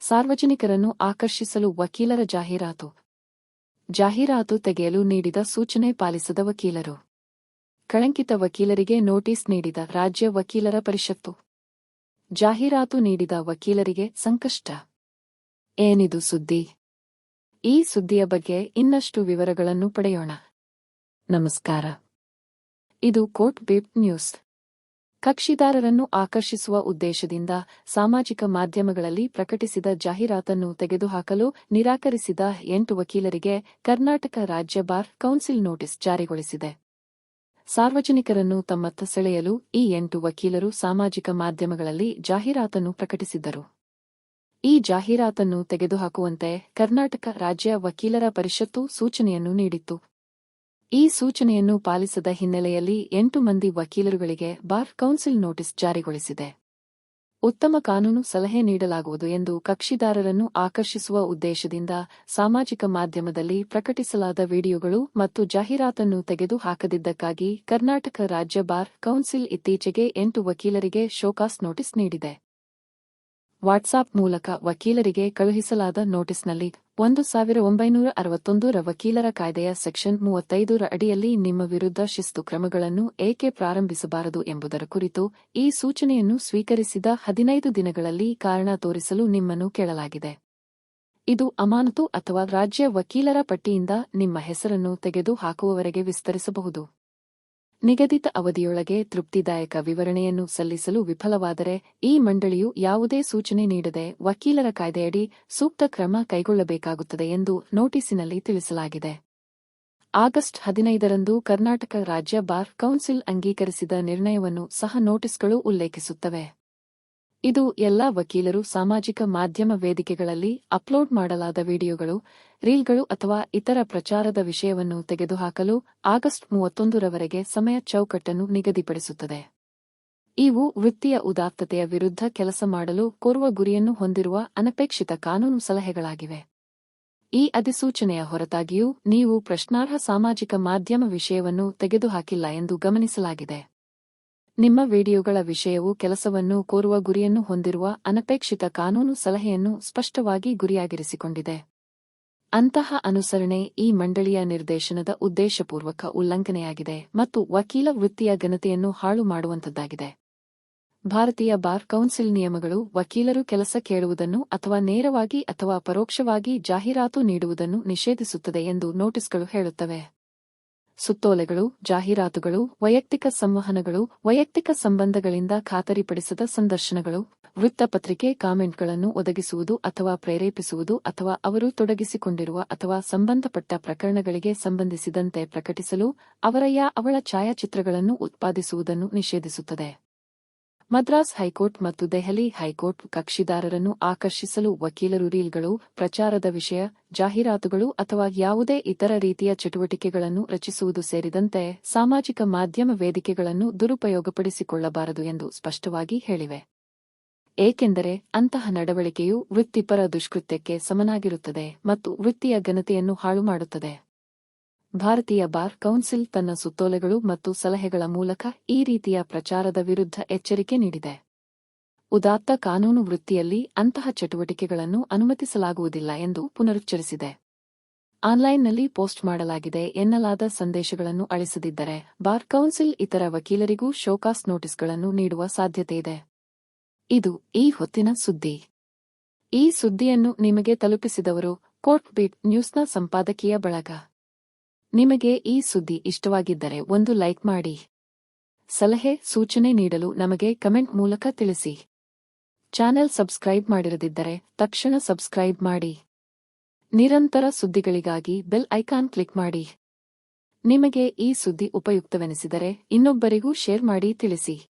ಸಾರ್ವಜನಿಕರನ್ನು ಆಕರ್ಷಿಸಲು ವಕೀಲರ ಜಾಹೀರಾತು. ಜಾಹೀರಾತು ತೆಗೆಯಲು ನೀಡಿದ ಸೂಚನೆ ಪಾಲಿಸದ ವಕೀಲರು. ಕಳಂಕಿತ ವಕೀಲರಿಗೆ ನೋಟಿಸ್ ನೀಡಿದ ರಾಜ್ಯ ವಕೀಲರ ಪರಿಷತ್ತು. ಜಾಹೀರಾತು ನೀಡಿದ ವಕೀಲರಿಗೆ ಸಂಕಷ್ಟ. ಏನಿದು ಸುದ್ದಿ? ಈ ಸುದ್ದಿಯ ಬಗ್ಗೆ ಇನ್ನಷ್ಟು ವಿವರಗಳನ್ನು ಪಡೆಯೋಣ. ನಮಸ್ಕಾರ. ಇದು ಕೋರ್ಟ್ ಬೀಪ್ ನ್ಯೂಸ್. ಕಕ್ಷಿದಾರರನ್ನು ಆಕರ್ಷಿಸುವ ಉದ್ದೇಶದಿಂದ ಸಾಮಾಜಿಕ ಮಾಧ್ಯಮಗಳಲ್ಲಿ ಪ್ರಕಟಿಸಿದ ಜಾಹೀರಾತನ್ನು ತೆಗೆದುಹಾಕಲು ನಿರಾಕರಿಸಿದ ಎಂಟು ವಕೀಲರಿಗೆ ಕರ್ನಾಟಕ ರಾಜ್ಯ ಬಾರ್ ಕೌನ್ಸಿಲ್ ನೋಟಿಸ್ ಜಾರಿಗೊಳಿಸಿದೆ. ಸಾರ್ವಜನಿಕರನ್ನು ತಮ್ಮತ್ತ ಸೆಳೆಯಲು ಈ ಎಂಟು ವಕೀಲರು ಸಾಮಾಜಿಕ ಮಾಧ್ಯಮಗಳಲ್ಲಿ ಜಾಹೀರಾತನ್ನು ಪ್ರಕಟಿಸಿದ್ದರು. ಈ ಜಾಹೀರಾತನ್ನು ತೆಗೆದುಹಾಕುವಂತೆ ಕರ್ನಾಟಕ ರಾಜ್ಯ ವಕೀಲರ ಪರಿಷತ್ತು ಸೂಚನೆಯನ್ನು ನೀಡಿತ್ತು. ಈ ಸೂಚನೆಯನ್ನು ಪಾಲಿಸದ ಹಿನ್ನೆಲೆಯಲ್ಲಿ ಎಂಟು ಮಂದಿ ವಕೀಲರುಗಳಿಗೆ ಬಾರ್ ಕೌನ್ಸಿಲ್ ನೋಟಿಸ್ ಜಾರಿಗೊಳಿಸಿದೆ. ಉತ್ತಮ ಕಾನೂನು ಸಲಹೆ ನೀಡಲಾಗುವುದು ಎಂದು ಕಕ್ಷಿದಾರರನ್ನು ಆಕರ್ಷಿಸುವ ಉದ್ದೇಶದಿಂದ ಸಾಮಾಜಿಕ ಮಾಧ್ಯಮದಲ್ಲಿ ಪ್ರಕಟಿಸಲಾದ ವಿಡಿಯೋಗಳು ಮತ್ತು ಜಾಹೀರಾತನ್ನು ತೆಗೆದುಹಾಕದಿದ್ದಕ್ಕಾಗಿ ಕರ್ನಾಟಕ ರಾಜ್ಯ ಬಾರ್ ಕೌನ್ಸಿಲ್ ಇತ್ತೀಚೆಗೆ ಎಂಟು ವಕೀಲರಿಗೆ ಶೋಕಾಸ್ ನೋಟಿಸ್ ನೀಡಿದೆ. ವಾಟ್ಸಾಪ್ ಮೂಲಕ ವಕೀಲರಿಗೆ ಕಳುಹಿಸಲಾದ ನೋಟಿಸ್ನಲ್ಲಿ ಒಂದು ಸಾವಿರ ಒಂಬೈನೂರ ಅರವತ್ತೊಂದರ ವಕೀಲರ ಕಾಯ್ದೆಯ ಸೆಕ್ಷನ್ ಮೂವತ್ತೈದರ ಅಡಿಯಲ್ಲಿ ನಿಮ್ಮ ವಿರುದ್ಧ ಶಿಸ್ತು ಕ್ರಮಗಳನ್ನು ಏಕೆ ಪ್ರಾರಂಭಿಸಬಾರದು ಎಂಬುದರ ಕುರಿತು ಈ ಸೂಚನೆಯನ್ನು ಸ್ವೀಕರಿಸಿದ ಹದಿನೈದು ದಿನಗಳಲ್ಲಿ ಕಾರಣ ತೋರಿಸಲು ನಿಮ್ಮನ್ನು ಕೇಳಲಾಗಿದೆ. ಇದು ಅಮಾನತು ಅಥವಾ ರಾಜ್ಯ ವಕೀಲರ ಪಟ್ಟಿಯಿಂದ ನಿಮ್ಮ ಹೆಸರನ್ನು ತೆಗೆದು ಹಾಕುವವರೆಗೆ ವಿಸ್ತರಿಸಬಹುದು. ನಿಗದಿತ ಅವಧಿಯೊಳಗೆ ತೃಪ್ತಿದಾಯಕ ವಿವರಣೆಯನ್ನು ಸಲ್ಲಿಸಲು ವಿಫಲವಾದರೆ ಈ ಮಂಡಳಿಯು ಯಾವುದೇ ಸೂಚನೆ ನೀಡದೆ ವಕೀಲರ ಕಾಯ್ದೆಯಡಿ ಸೂಕ್ತ ಕ್ರಮ ಕೈಗೊಳ್ಳಬೇಕಾಗುತ್ತದೆ ಎಂದು ನೋಟಿಸಿನಲ್ಲಿ ತಿಳಿಸಲಾಗಿದೆ. ಆಗಸ್ಟ್ ಹದಿನೈದರಂದು ಕರ್ನಾಟಕ ರಾಜ್ಯ ಬಾರ್ ಕೌನ್ಸಿಲ್ ಅಂಗೀಕರಿಸಿದ ನಿರ್ಣಯವನ್ನು ಸಹ ನೋಟಿಸ್ಗಳು ಉಲ್ಲೇಖಿಸುತ್ತವೆ. ಇದು ಎಲ್ಲಾ ವಕೀಲರು ಸಾಮಾಜಿಕ ಮಾಧ್ಯಮ ವೇದಿಕೆಗಳಲ್ಲಿ ಅಪ್ಲೋಡ್ ಮಾಡಲಾದ ವಿಡಿಯೋಗಳು, ರೀಲ್ಗಳು ಅಥವಾ ಇತರ ಪ್ರಚಾರದ ವಿಷಯವನ್ನು ತೆಗೆದುಹಾಕಲು ಆಗಸ್ಟ್ ಮೂವತ್ತೊಂದರವರೆಗೆ ಸಮಯ ಚೌಕಟ್ಟನ್ನು ನಿಗದಿಪಡಿಸುತ್ತದೆ. ಇವು ವೃತ್ತಿಯ ಉದಾತ್ತತೆಯ ವಿರುದ್ಧ ಕೆಲಸ ಮಾಡಲು ಕೋರುವ ಗುರಿಯನ್ನು ಹೊಂದಿರುವ ಅನಪೇಕ್ಷಿತ ಕಾನೂನು ಸಲಹೆಗಳಾಗಿವೆ. ಈ ಅಧಿಸೂಚನೆಯ ಹೊರತಾಗಿಯೂ ನೀವು ಪ್ರಶ್ನಾರ್ಹ ಸಾಮಾಜಿಕ ಮಾಧ್ಯಮ ವಿಷಯವನ್ನು ತೆಗೆದುಹಾಕಿಲ್ಲ ಎಂದು ಗಮನಿಸಲಾಗಿದೆ. ನಿಮ್ಮ ವಿಡಿಯೋಗಳ ವಿಷಯವು ಕೆಲಸವನ್ನು ಕೋರುವ ಗುರಿಯನ್ನು ಹೊಂದಿರುವ ಅನಪೇಕ್ಷಿತ ಕಾನೂನು ಸಲಹೆಯನ್ನು ಸ್ಪಷ್ಟವಾಗಿ ಗುರಿಯಾಗಿರಿಸಿಕೊಂಡಿದೆ. ಅಂತಹ ಅನುಸರಣೆ ಈ ಮಂಡಳಿಯ ನಿರ್ದೇಶನದ ಉದ್ದೇಶಪೂರ್ವಕ ಉಲ್ಲಂಘನೆಯಾಗಿದೆ ಮತ್ತು ವಕೀಲ ವೃತ್ತಿಯ ಘನತೆಯನ್ನು ಹಾಳು ಮಾಡುವಂತದ್ದಾಗಿದೆ ಭಾರತೀಯ ಬಾರ್ ಕೌನ್ಸಿಲ್ ನಿಯಮಗಳು ವಕೀಲರು ಕೆಲಸ ಕೇಳುವುದನ್ನು ಅಥವಾ ನೇರವಾಗಿ ಅಥವಾ ಪರೋಕ್ಷವಾಗಿ ಜಾಹೀರಾತು ನೀಡುವುದನ್ನು ನಿಷೇಧಿಸುತ್ತದೆ ಎಂದು ನೋಟಿಸ್ಗಳು ಹೇಳುತ್ತವೆ. ಸುತ್ತೋಲೆಗಳು, ಜಾಹೀರಾತುಗಳು, ವೈಯಕ್ತಿಕ ಸಂವಹನಗಳು, ವೈಯಕ್ತಿಕ ಸಂಬಂಧಗಳಿಂದ ಖಾತರಿಪಡಿಸದ ಸಂದರ್ಶನಗಳು, ವೃತ್ತಪತ್ರಿಕೆ ಕಾಮೆಂಟ್ಗಳನ್ನು ಒದಗಿಸುವುದು ಅಥವಾ ಪ್ರೇರೇಪಿಸುವುದು ಅಥವಾ ಅವರು ತೊಡಗಿಸಿಕೊಂಡಿರುವ ಅಥವಾ ಸಂಬಂಧಪಟ್ಟ ಪ್ರಕರಣಗಳಿಗೆ ಸಂಬಂಧಿಸಿದಂತೆ ಪ್ರಕಟಿಸಲು ಅವರಯ್ಯ ಅವಳ ಛಾಯಾಚಿತ್ರಗಳನ್ನು ಉತ್ಪಾದಿಸುವುದನ್ನು ನಿಷೇಧಿಸುತ್ತದೆ. ಮದ್ರಾಸ್ ಹೈಕೋರ್ಟ್ ಮತ್ತು ದೆಹಲಿ ಹೈಕೋರ್ಟ್ ಕಕ್ಷಿದಾರರನ್ನು ಆಕರ್ಷಿಸಲು ವಕೀಲರು ರೀಲ್ಗಳು, ಪ್ರಚಾರದ ವಿಷಯ, ಜಾಹೀರಾತುಗಳು ಅಥವಾ ಯಾವುದೇ ಇತರ ರೀತಿಯ ಚಟುವಟಿಕೆಗಳನ್ನು ರಚಿಸುವುದು ಸೇರಿದಂತೆ ಸಾಮಾಜಿಕ ಮಾಧ್ಯಮ ವೇದಿಕೆಗಳನ್ನು ದುರುಪಯೋಗಪಡಿಸಿಕೊಳ್ಳಬಾರದು ಎಂದು ಸ್ಪಷ್ಟವಾಗಿ ಹೇಳಿವೆ. ಏಕೆಂದರೆ ಅಂತಹ ನಡವಳಿಕೆಯು ವೃತ್ತಿಪರ ದುಷ್ಕೃತ್ಯಕ್ಕೆ ಸಮನಾಗಿರುತ್ತದೆ ಮತ್ತು ವೃತ್ತಿಯ ಘನತೆಯನ್ನು ಹಾಳುಮಾಡುತ್ತದೆ. ಭಾರತೀಯ ಬಾರ್ ಕೌನ್ಸಿಲ್ ತನ್ನ ಸುತ್ತೋಲೆಗಳು ಮತ್ತು ಸಲಹೆಗಳ ಮೂಲಕ ಈ ರೀತಿಯ ಪ್ರಚಾರದ ವಿರುದ್ಧ ಎಚ್ಚರಿಕೆ ನೀಡಿದೆ. ಉದಾತ್ತ ಕಾನೂನು ವೃತ್ತಿಯಲ್ಲಿ ಅಂತಹ ಚಟುವಟಿಕೆಗಳನ್ನು ಅನುಮತಿಸಲಾಗುವುದಿಲ್ಲ ಎಂದು ಪುನರುಚ್ಚರಿಸಿದೆ. ಆನ್ಲೈನ್ನಲ್ಲಿ ಪೋಸ್ಟ್ ಮಾಡಲಾಗಿದೆ ಎನ್ನಲಾದ ಸಂದೇಶಗಳನ್ನು ಅಳಿಸದಿದ್ದರೆ ಬಾರ್ ಕೌನ್ಸಿಲ್ ಇತರ ವಕೀಲರಿಗೂ ಶೋಕಾಸ್ ನೋಟಿಸ್ಗಳನ್ನು ನೀಡುವ ಸಾಧ್ಯತೆಯಿದೆ ಇದು. ಈ ಹೊತ್ತಿನ ಸುದ್ದಿ. ಈ ಸುದ್ದಿಯನ್ನು ನಿಮಗೆ ತಲುಪಿಸಿದವರು ಕೋರ್ಟ್ ಬೀಟ್ ನ್ಯೂಸ್ನ ಸಂಪಾದಕೀಯ ಬಳಗ. ನಿಮಗೆ ಈ ಸುದ್ದಿ ಇಷ್ಟವಾಗಿದ್ದರೆ ಒಂದು ಲೈಕ್ ಮಾಡಿ. ಸಲಹೆ, ಸೂಚನೆ ನೀಡಲು ನಮಗೆ ಕಮೆಂಟ್ ಮೂಲಕ ತಿಳಿಸಿ. ಚಾನೆಲ್ ಸಬ್ಸ್ಕ್ರೈಬ್ ಮಾಡಿರದಿದ್ದರೆ ತಕ್ಷಣ ಸಬ್ಸ್ಕ್ರೈಬ್ ಮಾಡಿ. ನಿರಂತರ ಸುದ್ದಿಗಳಿಗಾಗಿ ಬೆಲ್ ಐಕಾನ್ ಕ್ಲಿಕ್ ಮಾಡಿ. ನಿಮಗೆ ಈ ಸುದ್ದಿ ಉಪಯುಕ್ತವೆನಿಸಿದರೆ ಇನ್ನೊಬ್ಬರಿಗೂ ಶೇರ್ ಮಾಡಿ ತಿಳಿಸಿ.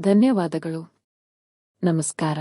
ಧನ್ಯವಾದಗಳು. ನಮಸ್ಕಾರ.